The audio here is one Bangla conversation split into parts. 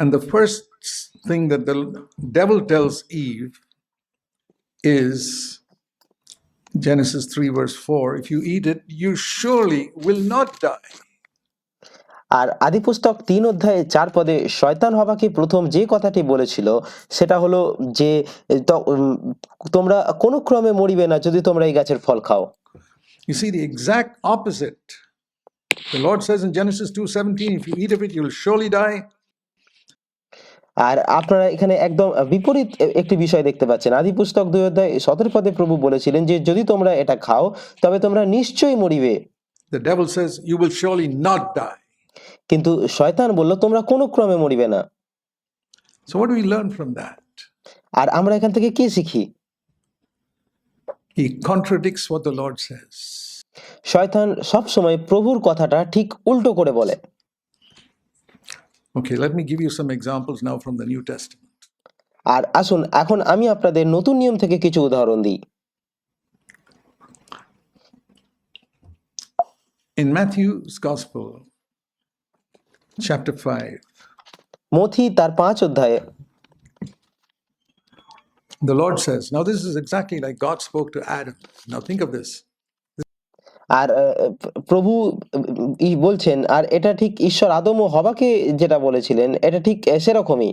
And the first thing that the devil tells Eve is Genesis 3, verse 4 if you eat it, you surely will not die. আর আদিপুস্তক তিন অধ্যায়ে চার পদে শয়তান হবাকে প্রথম যে কথাটি বলেছিল সেটা হলো যে তোমরা কোনো ক্রমে মরিবে না যদি তোমরা এই গাছের ফল খাও You see the exact opposite. The Lord says in Genesis 2:17, if you eat of it, you'll surely die. আর আপনারা এখানে একদম বিপরীত একটি বিষয় দেখতে পাচ্ছেন আদি পুস্তক দুই অধ্যায় সতেরো পদে প্রভু বলেছিলেন যে যদি তোমরা এটা খাও তবে তোমরা নিশ্চয়ই মরিবে The devil says, you will surely not die. কিন্তু শয়তান বলল তোমরা কোনো ক্রমে মরিবে না So what do we learn from that? আর আমরা এখান থেকে কি শিখি He contradicts what the Lord says. শয়তান সব সময় প্রভুর কথাটা ঠিক উল্টো করে বলে Okay, let me give you some examples now from the New Testament. আর আসুন এখন আমি আপনাদের নতুন নিয়ম থেকে কিছু উদাহরণ দিই In Matthew's Gospel, chapter 5, মথি তার পাঁচ অধ্যায়ে the Lord says, now this is exactly like God spoke to Adam. Now think of this. আর প্রভু বলছেন আর এটা ঠিক ঈশ্বর আদম ও হবাকে যেটা বলেছিলেন এটা ঠিক সেরকমই।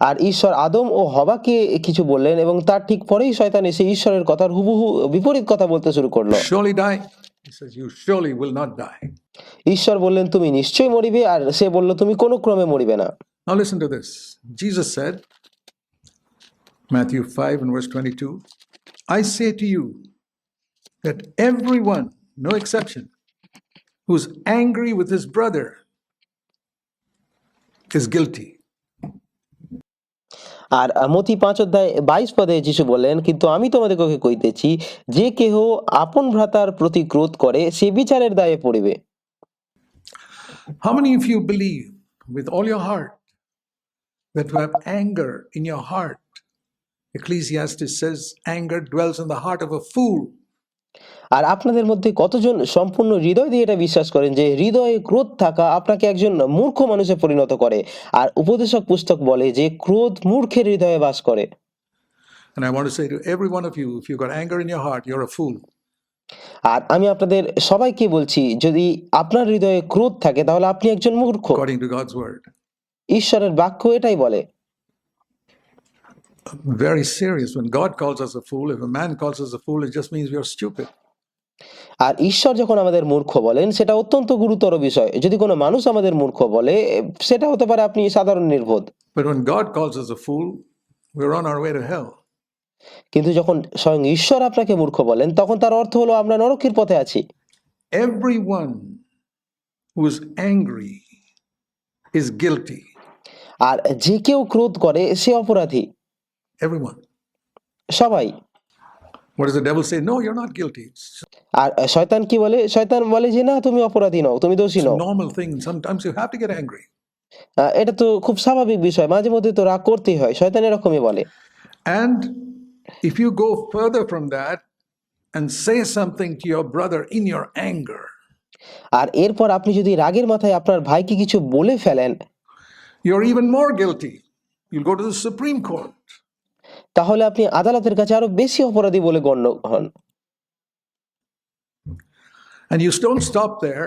আর ঈশ্বর আদম ও হবাকে কিছু বললেন এবং তার ঠিক পরেই শয়তান এসে ঈশ্বরের কথার হুবহু বিপরীত কথা বলতে শুরু করল। ঈশ্বর বললেন তুমি নিশ্চয়ই মরিবে আর সে বলল তুমি কোনো ক্রমে মরিবে না। Now listen to Matthew 5 and verse 22, I say to you that everyone, no exception, who's angry with his brother is guilty. আর মথি পাঁচ অধ্যায় বাইশ পদে যিশু বললেন কিন্তু আমি তোমাদেরকে কইতেছি যে কেহ আপন ভ্রাতার প্রতি ক্রোধ করে সে বিচারের দায়ে পড়িবে How many of you believe with all your heart that to have anger in your heart? Ecclesiastes says anger dwells in the heart of a fool. আর আপনাদের মধ্যে কতজন সম্পূর্ণ হৃদয় দিয়ে এটা বিশ্বাস করেন যে হৃদয়ে ক্রোধ থাকা আপনাকে একজন মূর্খ মানুষে পরিণত করে আর উপদেশক পুস্তক বলে যে ক্রোধ মূর্খের হৃদয়ে বাস করে And I want to say to every one of you, if you've got anger in your heart, you're a fool. আর আমি আপনাদের সবাইকে বলছি যদি আপনার হৃদয়ে ক্রোধ থাকে তাহলে আপনি একজন মূর্খ according to God's word. ঈশ্বরের বাক্য এটাই বলে Very serious. When God calls us a fool, if a man calls us a fool, it just means we are stupid. আর ঈশ্বর যখন আমাদের মূর্খ বলেন সেটা অত্যন্ত গুরুতর বিষয় যদি কোনো মানুষ আমাদের মূর্খ বলে সেটা হতে পারে আপনি সাধারণ নির্বোধ But when God calls us a fool, we're on our way to hell. কিন্তু যখন স্বয়ং ঈশ্বর আপনাকে মূর্খ বলেন তখন তার অর্থ হলো আমরা নরকের পথে আছি Everyone who is angry is guilty. আর যে কেউ ক্রোধ করে সে অপরাধী Everyone. সবাই What does the devil say? No, you're not guilty. It's আর শয়তান কি বলে শয়তান বলে যে না তুমি অপরাধী নও তুমি দোষী a now normal thing. Sometimes you have to get angry. আহ, এটা তো খুব স্বাভাবিক বিষয় মাঝে মধ্যে তো রাগ করতেই হয় শয়তান এরকমই বলে And if you go further from that and say something to your brother in your anger, আর এরপর আপনি যদি রাগের মাথায় আপনার ভাইকে কিছু বলে ফেলেন you're even more guilty. You'll go to the Supreme Court. তাহলে আপনি আদালতের কাছে আরও বেশি অপরাধী বলে গণ্য হন And you don't stop there.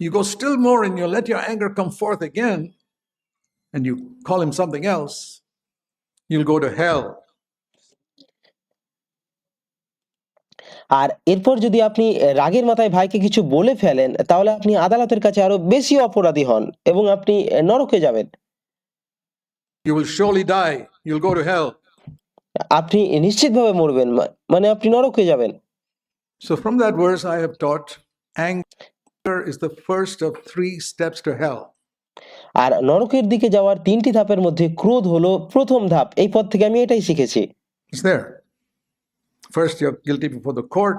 You go still more and you let your anger come forth again and you call him something else. You'll go to hell. আর এরপর যদি আপনি রাগের মাথায় ভাইকে কিছু বলে ফেলেন তাহলে আপনি আদালতের কাছে আরও বেশি অপরাধী হন এবং আপনি নরকে যাবেন You will surely die. You'll go to hell. আপনি নিশ্চিতভাবে মরবেন মানে আপনি নরকে যাবেন। So from that words I have taught anger is the first of three steps to hell আর নরকের দিকে যাওয়ার তিনটি ধাপের মধ্যে ক্রোধ হলো প্রথম ধাপ। এই পথ থেকে আমি এটাই শিখেছি। First you guilty before the court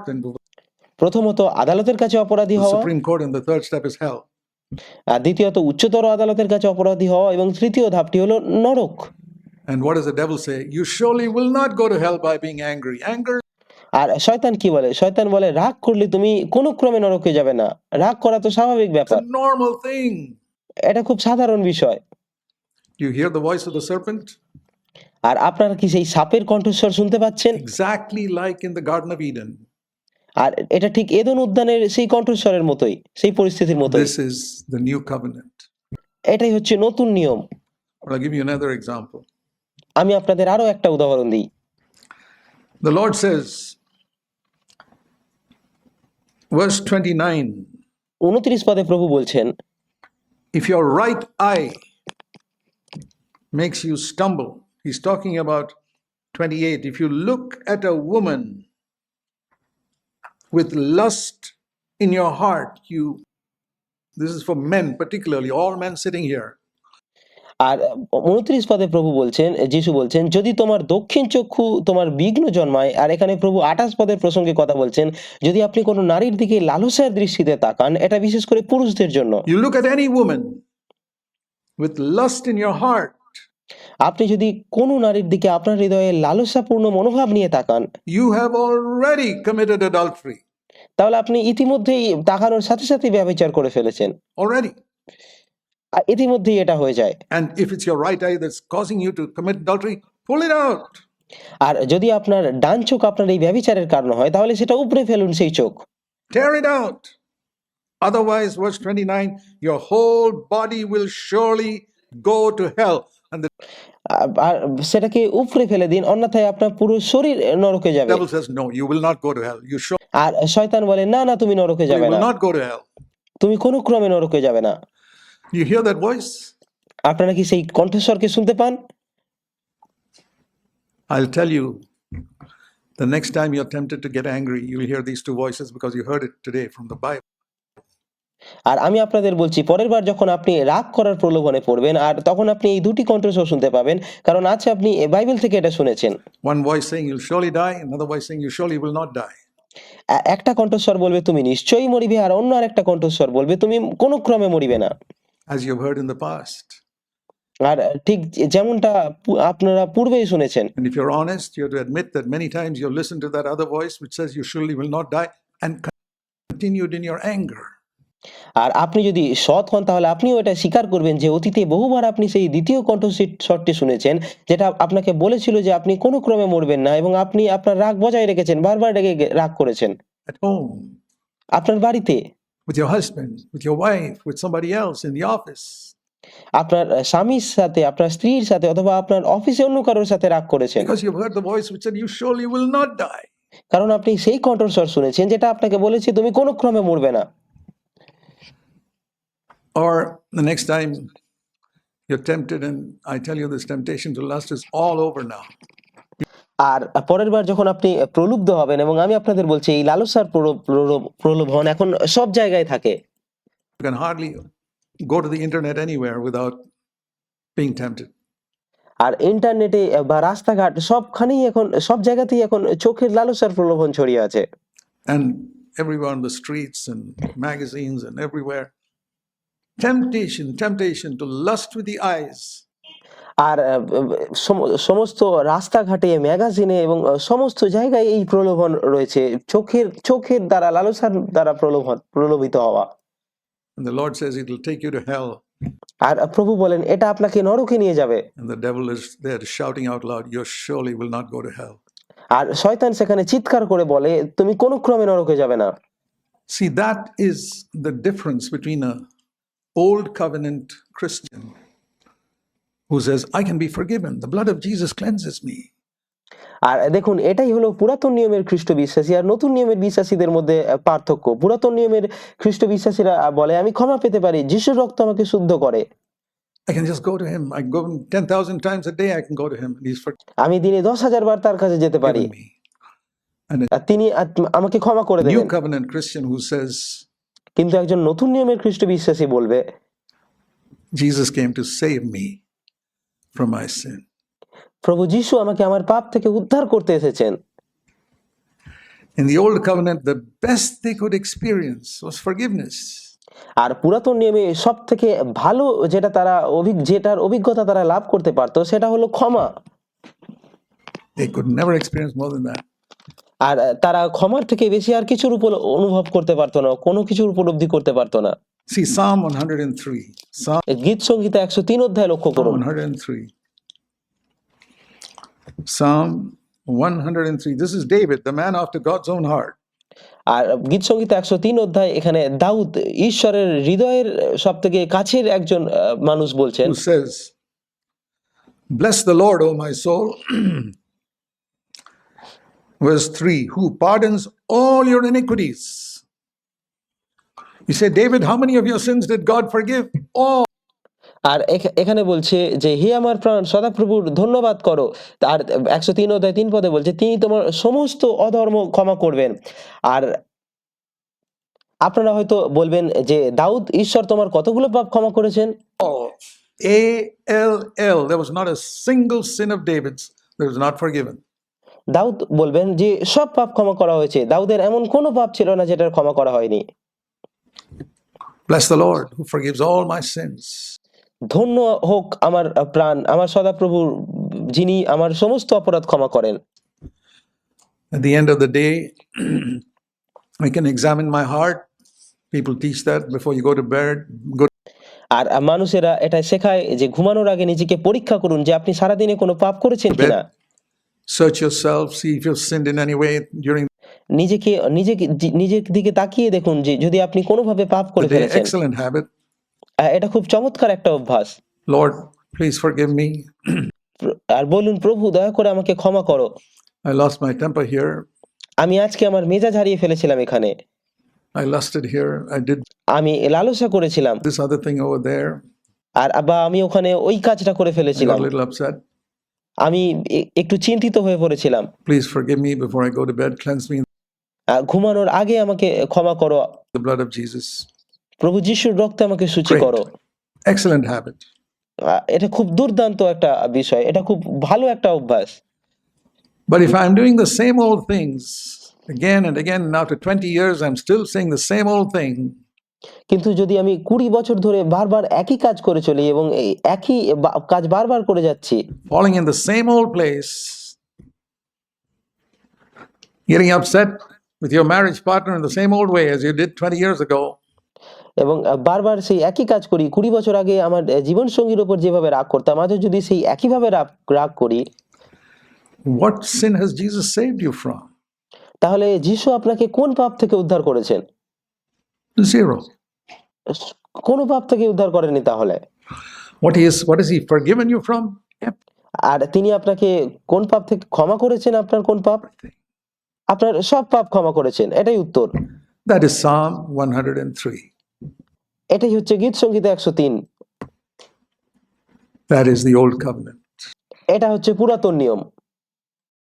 প্রথমত আদালতের কাছে অপরাধী হওয়া। কোর্ট স্টেপ ইজ আর দ্বিতীয়ত উচ্চতর আদালতের কাছে অপরাধী হওয়া। এবং তৃতীয় ধাপটি হলো নরক। And what does the devil say? You surely will not go to hell by being angry. Anger. আর শয়তান কি বলে? শয়তান বলে রাগ করলে তুমি কোন ক্রমে নরকে যাবে না। রাগ করা তো স্বাভাবিক ব্যাপার। নরমাল থিং এটা খুব সাধারণ বিষয়। ইউ আর আপনারা কি সেই সাপের কণ্ঠস্বর শুনতে পাচ্ছেন? Exactly like in the garden of Eden আর এটা ঠিক এডেন উদ্যানের সেই কণ্ঠস্বরের মতোই সেই পরিস্থিতির মতোই। This is the new covenant এটাই হচ্ছে নতুন নিয়ম। I give you another example আমি আপনাদের আরও একটা উদাহরণ দিই The Lord says, verse 29 উনত্রিশ পদে প্রভু বলছেন if your right eye makes you stumble, he's talking about 28. If you look at a woman with lust in your heart, you, this is for men particularly, all men sitting here. আর উনত্রিশ পদে প্রভু বলছেন যিশু বলছেন যদি তোমার দক্ষিণ চক্ষু তোমার বিঘ্ন জন্মায় আর এখানে প্রভু আঠাশ পদের প্রসঙ্গে কথা বলছেন যদি আপনি কোনো নারীর দিকে লালসার দৃষ্টিতে তাকান এটা বিশেষ করে পুরুষদের জন্য You look at any woman with lust in your heart, আপনি যদি কোনো নারীর দিকে আপনার হৃদয়ে লালসাপূর্ণ মনোভাব নিয়ে তাকান you have already committed adultery. তাহলে আপনি ইতিমধ্যেই তাকানোর সাথে সাথে ব্যবচার করে ফেলেছেন Already. আর ইতিমধ্যেই এটা হয়ে যায় And if it's your right eye that's causing you to commit adultery, pull it out. আর যদি আপনার ডান চোখ আপনার এই ব্যবচারের কারণ হয় তাহলে সেটা উপরে ফেলুন সেই চোখ Tear it out. Otherwise, verse 29, your whole body will surely go to hell. And the আর সেটাকে উপরে ফেলে দিন অন্যথায় আপনার পুরো শরীর নরকে যাবে devil says, No, you will not go to hell. You surely আর শয়তান বলে না না তুমি নরকে যাবে না will not go to hell. তুমি কোনো ক্রমে নরকে যাবে না You hear that voice? আপনারা কি সেই কণ্ঠস্বরকে শুনতে পান I'll tell you, the next time you're tempted to get angry, you'll hear these two voices because you heard it today from the Bible. আর আমি আপনাদের বলছি পরের বার যখন আপনি রাগ করার প্রলোভনে পড়বেন আর তখন আপনি এই দুটি কণ্ঠস্বর শুনতে পাবেন কারণ আছে আপনি বাইবেল থেকে এটা শুনেছেন One voice saying, You'll surely die, another voice saying, You surely will not die. একটা কণ্ঠস্বর বলবে তুমি নিশ্চয়ই মরিবে আর অন্য আরেকটা কণ্ঠস্বর বলবে তুমি কোনো ক্রমে মরিবে না As you've heard in the past. আর ঠিক যেমনটা আপনারা পূর্বেই শুনেছেন And if you're honest, you have to admit that many times you've listened to that other voice which says, You surely will not die, and continued in your anger. আর আপনি যদি সৎ হন তাহলে আপনিও এটা স্বীকার করবেন যে অতীতে বহুবার আপনি সেই দ্বিতীয় কণ্ঠস্বরটি শুনেছেন যেটা আপনাকে বলেছিল যে আপনি কোনো ক্রমে মরবেন না এবং আপনি আপনার রাগ বজায় রেখেছেন বারবার রেগে রাগ করেছেন আপনার বাড়িতে with your husband, with your wife, with somebody else in the office. আপনার স্বামীর সাথে আপনার স্ত্রীর সাথে অথবা আপনার অফিসে অন্য কারোর সাথে রাগ করেছেন Because you've heard the voice which said, You surely will not die. কারণ আপনি সেই কণ্ঠস্বর শুনেছেন যেটা আপনাকে বলেছে তুমি কোনো ক্রমে মরবে না Or the next time you're tempted, and I tell you, this temptation to lust is all over now. আর পরের বার যখন আপনি প্রলুব্ধ হবেন এবং আমি আপনাদের বলছি এই লালসার প্রলোভন এখন সব জায়গায় থাকে। আর ইন্টারনেটে বা রাস্তাঘাট সবখানেই এখন সব জায়গাতেই এখন চোখের লালসার প্রলোভন ছড়িয়ে আছে। And everywhere on the streets and magazines and everywhere temptation temptation to lust with the eyes আর সমস্ত রাস্তাঘাটে ম্যাগাজিনে এবং সমস্ত জায়গায় এই প্রলোভন রয়েছে চোখের চোখের দ্বারা লালসার দ্বারা প্রলোভন প্রলোভিত হওয়া And the Lord says it will take you to hell. আর প্রভু বলেন এটা আপনাকে নরকে নিয়ে যাবে And the devil is there shouting out loud, You surely will not go to hell. আর শয়তান সেখানে চিৎকার করে বলে তুমি কোনো ক্রমে নরকে যাবে না See, that is the difference between a old covenant Christian who says, I can be forgiven. The blood of Jesus cleanses me. আর দেখুন এটাই হলো পুরাতন নিয়মের খ্রিস্ট বিশ্বাসী আর নতুন নিয়মের বিশ্বাসীদের মধ্যে পার্থক্য পুরাতন নিয়মের খ্রিস্ট বিশ্বাসীরা বলে আমি ক্ষমা পেতে পারি যিশুর রক্ত আমাকে শুদ্ধ করে I can just go to him. I go 10,000 times a day, I can go to him, and he's আমি দিনে দশ হাজার বার তার কাছে যেতে পারি. আর তিনি আমাকে ক্ষমা করে New দেবেন covenant Christian who says, কিন্তু একজন নতুন নিয়মের খ্রিস্ট বিশ্বাসী বলবে Jesus came to save me from my sin. প্রভু যিশু আমাকে আমার পাপ থেকে উদ্ধার করতে এসেছেন In the old covenant, the best they could experience was forgiveness. আর পুরাতন নিয়মে সব থেকে ভালো যেটা তারা অভিজ্ঞ যেটার অভিজ্ঞতা তারা লাভ করতে পারতো সেটা হলো ক্ষমা They could never experience more than that. আর তারা ক্ষমার থেকে বেশি আর কিছুর উপর অনুভব করতে পারতো না কোনো কিছুর উপলব্ধি করতে পারতো না See, Psalm 103. Psalm গীত একশো তিন অধ্যায় লক্ষ্য করুন 103. Psalm 103. This is David, the man after God's own heart. আর গীত সংগীতা একশো তিন অধ্যায় এখানে দাউদ ঈশ্বরের হৃদয়ের সব থেকে কাছের একজন মানুষ বলছেন says, Bless the Lord, O my soul. Verse 3 Who pardons all your iniquities. You say, David, how many of your sins did God forgive? All. আর এখানে বলছে যে হে আমার প্রাণ সদাপ্রভুর ধন্যবাদ করো আর একশো তিন অধ্যায় তিন পদে বলছে তিনি তোমার সমস্ত অধর্ম ক্ষমা করবেন আর আপনারা হয়তো বলবেন যে দাউদ ঈশ্বর তোমার কতগুলো পাপ ক্ষমা করেছেন A L L. There was not a single sin of David's that was not forgiven. দাউদ বলবেন যে সব পাপ ক্ষমা করা হয়েছে দাউদের এমন কোনো পাপ ছিল না যেটার ক্ষমা করা হয়নি Bless the Lord who forgives all my sins. ধন্য হোক আমার প্রাণ আমার সদাপ্রভুর যিনি আমার সমস্ত অপরাধ ক্ষমা করেন At the end of the day, I can examine my heart. People teach that before you go to bed. Go আর মানুষেরা এটা শেখায় যে ঘুমানোর আগে নিজেকে পরীক্ষা করুন যে আপনি সারাদিনে কোনো পাপ করেছেন কিনা search yourself, see if you've sinned in any way during নিজেকে নিজেকে নিজের দিকে তাকিয়ে দেখুন যে যদি আপনি কোনোভাবে পাপ করে ফেলেছেন। এক্সেলেন্ট হ্যাবিট এটা খুব চমৎকার একটা অভ্যাস। লর্ড প্লিজ ফরগিভ মি আর বলুন প্রভু দয়া করে আমাকে ক্ষমা করো। I lost my temper here আমি আজকে আমার মেজাজ হারিয়ে ফেলেছিলাম এখানে। I lust it here I did আমি লালসা করেছিলাম। This other thing over there আর আবা আমি ওখানে ওই কাজটা করে ফেলেছিলাম। লিটল আপসেট আমি একটু চিন্তিত হয়ে পড়েছিলাম। Please forgive me before I go to bed cleanse me ঘুমানোর আগে আমাকে ক্ষমা করো the blood of Jesus. প্রভু যিশুর রক্তে আমাকে সূচি. করো habit. আহ, এটা খুব দুর্দান্ত একটা বিষয় এটা খুব ভালো একটা অভ্যাস But if I'm doing the same old things again and again, and after 20 years, I'm still saying the same old thing, কিন্তু যদি আমি কুড়ি বছর ধরে বারবার একই কাজ করে চলি এবং এই একই কাজ বারবার করে যাচ্ছি falling in the same old place, getting upset with your marriage partner in the same old way as you did 20 years ago, এবং বারবার সেই একই কাজ করি কুড়ি বছর আগে আমার জীবন সঙ্গীর উপর যেভাবে রাগ করতাম আজও যদি সেই একইভাবে রাগ রাগ করি what sin has Jesus saved you from? তাহলে যিশু আপনাকে কোন পাপ থেকে উদ্ধার করেছেন Zero. কোন পাপ থেকে উদ্ধার করেনি তাহলে What is what has he forgiven you from? আর তিনি আপনাকে কোন পাপ থেকে ক্ষমা করেছেন আপনার কোন পাপ আপনার সব পাপ ক্ষমা করেছেন এটাই উত্তর দ্যাট ইজ সাম 103. এটাই হচ্ছে গীত সংগীত একশো তিন That is the old covenant. এটা হচ্ছে পুরাতন নিয়ম